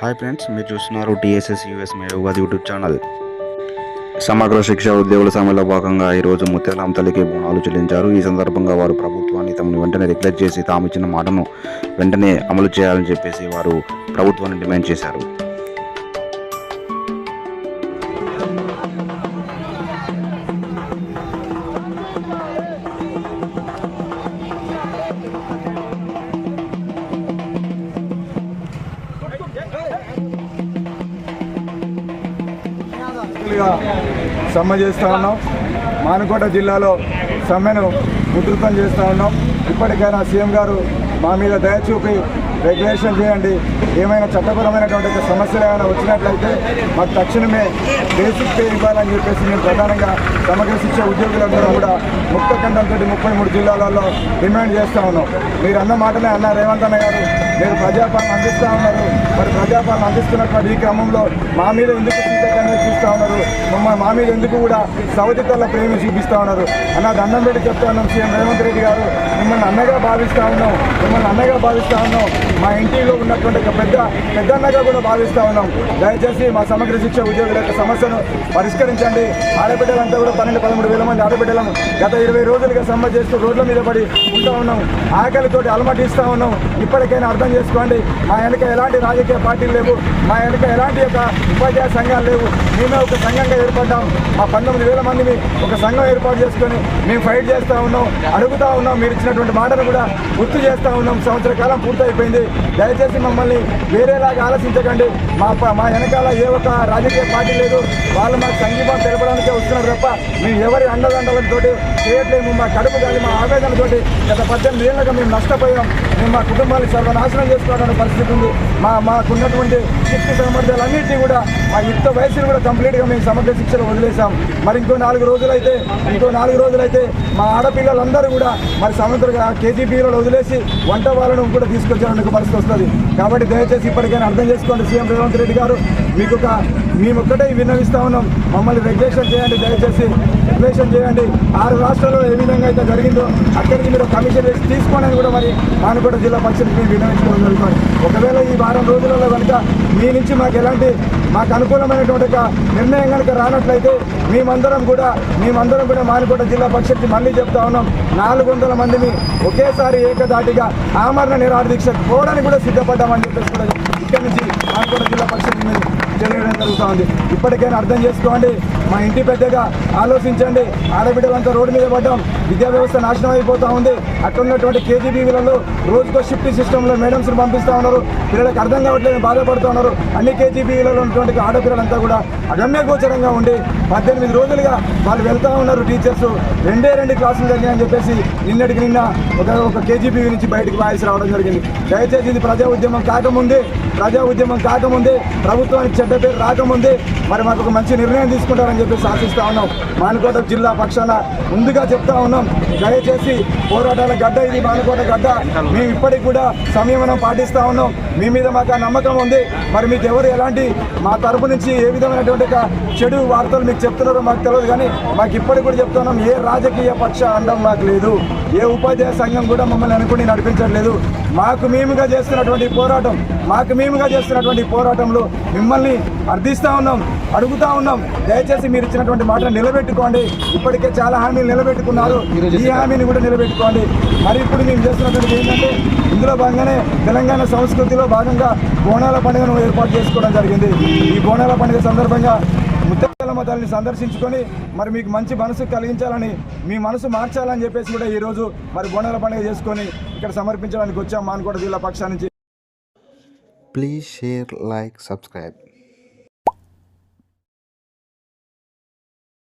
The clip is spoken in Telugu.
హాయ్ ఫ్రెండ్స్ మీరు చూస్తున్నారు టీఎస్ఎస్ యూఎస్ మేయోగాది యూట్యూబ్ ఛానల్ సమగ్ర శిక్ష ఉద్యోగుల సమ్మెలో భాగంగా ఈరోజు ముత్యాలాం తల్లికి బోనాలు చెల్లించారు. ఈ సందర్భంగా వారు ప్రభుత్వాన్ని తమను వెంటనే రిక్లెక్ట్ చేసి తాము ఇచ్చిన మాటను వెంటనే అమలు చేయాలని చెప్పేసి వారు ప్రభుత్వాన్ని డిమాండ్ చేశారు. పూర్తిగా సమ్మె చేస్తూ ఉన్నాం. మానకోట జిల్లాలో సమ్మెను ఉధృతం చేస్తూ ఉన్నాం. ఇప్పటికైనా సీఎం గారు మా మీద దయ చూపి రెగ్యులేషన్ చేయండి. ఏమైనా చట్టపరమైనటువంటి సమస్యలు ఏమైనా వచ్చినట్లయితే మాకు తక్షణమే బేసిక్ పే ఇవ్వాలని చెప్పేసి మేము ప్రధానంగా సమగ్ర శిక్ష ఉద్యోగులందరూ కూడా ముక్త కంఠంతో ముప్పై మూడు జిల్లాలలో డిమాండ్ చేస్తూ ఉన్నాం. మీరు అన్న మాటనే అన్న రేవంత్ అన్న గారు మీరు ప్రజాపాలన అందిస్తూ ఉన్నారు. మరి ప్రజాపాలన అందిస్తున్నటువంటి ఈ క్రమంలో మా మీద ఎందుకు చూస్తూ ఉన్నారు? మమ్మల్ని మా మీద ఎందుకు కూడా సవతితల ప్రేమ చూపిస్తూ ఉన్నారు? అన్న దండం పెట్టి చెప్తా ఉన్నాం సీఎం రేవంత్ రెడ్డి గారు. మిమ్మల్ని అన్నగా భావిస్తూ ఉన్నాం. మిమ్మల్ని అన్నగా భావిస్తూ ఉన్నాం. మా ఇంటిలో ఉన్నటువంటి పెద్ద పెద్ద కూడా భావిస్తూ ఉన్నాం. దయచేసి మా సమగ్ర శిక్ష ఉద్యోగుల యొక్క సమస్యను పరిష్కరించండి. ఆడబిడ్డలంతా కూడా పన్నెండు పదమూడు వేల మంది ఆడబిడ్డలను గత ఇరవై రోజులుగా సమ్మె చేస్తూ రోడ్ల మీద పడి ఉంటా ఉన్నాం. ఆకలితోటి అలమటిస్తూ ఉన్నాం. ఇప్పటికైనా అర్థం చేసుకోండి. మా వెనక ఎలాంటి రాజకీయ పార్టీలు లేవు. మా వెనక ఎలాంటి యొక్క ఉపాధ్యాయ సంఘాలు లేవు. మేమే ఒక సంఘంగా ఏర్పడ్డాం. మా పంతొమ్మిది వేల మందిని ఒక సంఘం ఏర్పాటు చేసుకొని మేము ఫైట్ చేస్తూ ఉన్నాం. అడుగుతా ఉన్నాం. మీరు ఇచ్చినటువంటి మాటను కూడా గుర్తు చేస్తూ ఉన్నాం. సంవత్సర కాలం పూర్తయిపోయింది. దయచేసి మమ్మల్ని వేరేలాగా ఆలోచించకండి. మా ప- మా వెనకాల ఏ ఒక్క రాజకీయ పార్టీ లేదు. వాళ్ళు మాకు సంగీతం తెలపడానికే వస్తున్నారు తప్ప మేము ఎవరి అండదండలతో చేయట్లేము మా కడుపు కానీ మా ఆవేదనతోటి గత పద్దెనిమిది ఏళ్ళగా మేము నష్టపోయాం. మేము మా కుటుంబాన్ని సర్వనాశనం చేసుకోవడానికి పరిస్థితి ఉంది. మా మాకున్నటువంటి శక్తి సామర్థ్యాలన్నింటినీ కూడా మా యుక్త వయసును కూడా కంప్లీట్గా మేము సమగ్ర శిక్షణ వదిలేసాం మరి ఇంకో నాలుగు రోజులైతే ఇంకో నాలుగు రోజులైతే మా ఆడపిల్లలందరూ కూడా మరి సముద్ర కేజీబీలో వదిలేసి వంట వాళ్ళను కూడా తీసుకొచ్చేందుకు పరిస్థితి వస్తుంది. కాబట్టి దయచేసి ఇప్పటికైనా అర్థం చేసుకోండి సీఎం రేవంత్ రెడ్డి గారు. మీకు ఒక మేము ఒక్కటే విన్నవిస్తా ఉన్నాం. మమ్మల్ని రెగ్యులేషన్ చేయండి దయచేసి రెగ్యులేషన్ చేయండి. ఆరు రాష్ట్రాల్లో ఏ విధంగా అయితే జరిగిందో అక్కడికి మీరు కమిషన్ వేసి తీసుకోనని కూడా మరి మానుకోట జిల్లా పరిషత్ మేము విన్నవించుకోవడం జరుగుతుంది. ఒకవేళ ఈ వారం రోజులలో కనుక మీ నుంచి మాకు ఎలాంటి మాకు అనుకూలమైనటువంటి నిర్ణయం కనుక రానట్లయితే మేమందరం కూడా మేమందరం కూడా మానుకోట జిల్లా పరిషత్కి మళ్ళీ చెప్తా ఉన్నాం. నాలుగు వందల మందిని ఒకేసారి ఏకదాటిగా ఆమరణ నిరాహార దీక్ష పోవడానికి కూడా సిద్ధపడ్డామని చెప్పేసి కూడా ఇక్కడి నుంచి మానుకోట జిల్లా పరిషత్ మీద తెలియడం జరుగుతూ ఉంది. ఇప్పటికైనా అర్థం చేసుకోండి. మా ఇంటి పెద్దగా ఆలోచించండి. ఆడబిడ్డలంతా రోడ్డు మీద పడ్డాం. విద్యా వ్యవస్థ నాశనం అయిపోతూ ఉంది. అక్కడ ఉన్నటువంటి కేజీబీవీలలో రోజుకో షిఫ్ట్ సిస్టంలో మేడమ్స్ని పంపిస్తూ ఉన్నారు. పిల్లలకు అర్థం కావట్లేదు బాధపడుతూ ఉన్నారు. అన్ని కేజీబీలలో ఉన్నటువంటి ఆడపిల్లలంతా కూడా అగమ్య గోచరంగా ఉండి పద్దెనిమిది రోజులుగా వాళ్ళు వెళ్తూ ఉన్నారు టీచర్స్. రెండే రెండు క్లాసులు జరిగాయని చెప్పేసి నిన్నటికి నిన్న ఒక ఒక కేజీబీ నుంచి బయటకు వాయిస్ రావడం జరిగింది. దయచేసి ఇది ప్రజా ఉద్యమం కాకముందే ప్రజా ఉద్యమం కాకముందే ప్రభుత్వానికి చెడ్డ పేరు రాకముందే మరి మాకు ఒక మంచి నిర్ణయం తీసుకుంటారని చెప్పేసి ఆశిస్తూ ఉన్నాం. మానుకోట జిల్లా పక్షాన ముందుగా చెప్తా ఉన్నాం. దయచేసి పోరాటాల గడ్డ ఇది మానుకోట గడ్డ. మేము ఇప్పటికి కూడా సంయమనం పాటిస్తా ఉన్నాం. మీ మీద మాకు ఆ నమ్మకం ఉంది. మరి మీకు ఎవరు ఎలాంటి మా తరపు నుంచి ఏ విధమైనటువంటి చెడు వార్తలు మీకు చెప్తున్నారో మాకు తెలియదు కానీ మాకు ఇప్పటికి కూడా చెప్తున్నాం ఏ రాజకీయ పక్ష అండం మాకు లేదు. ఏ ఉపాధ్యాయ సంఘం కూడా మమ్మల్ని అనుకుని నడిపించట్లేదు. మాకు మేముగా చేస్తున్నటువంటి పోరాటం మాకు మేముగా చేస్తున్నటువంటి పోరాటంలో మిమ్మల్ని అర్థిస్తా ఉన్నాం అడుగుతా ఉన్నాం. దయచేసి మీరు ఇచ్చినటువంటి మాటను నిలబెట్టుకోండి. ఇప్పటికే చాలా హామీలు నిలబెట్టుకున్నారు. ఈ హామీని కూడా నిలబెట్టుకోండి. మరి ఇప్పుడు మేము చేస్తున్నటువంటి ఏంటంటే ఇందులో భాగంగానే తెలంగాణ సంస్కృతిలో భాగంగా బోనాల పండుగను ఏర్పాటు చేసుకోవడం జరిగింది. ఈ బోనాల పండుగ సందర్భంగా ముత్యాలమ్మ తల్లిని సందర్శించుకొని మరి మీకు మంచి మనసు కలిగించాలని మీ మనసు మార్చాలని చెప్పేసి కూడా ఈరోజు మరి బోనాల పండుగ చేసుకొని ఇక్కడ సమర్పించడానికి వచ్చాం మానకోట జిల్లా పక్షానికి ప్లీజ్ షేర్ లైక్ సబ్స్క్రైబ్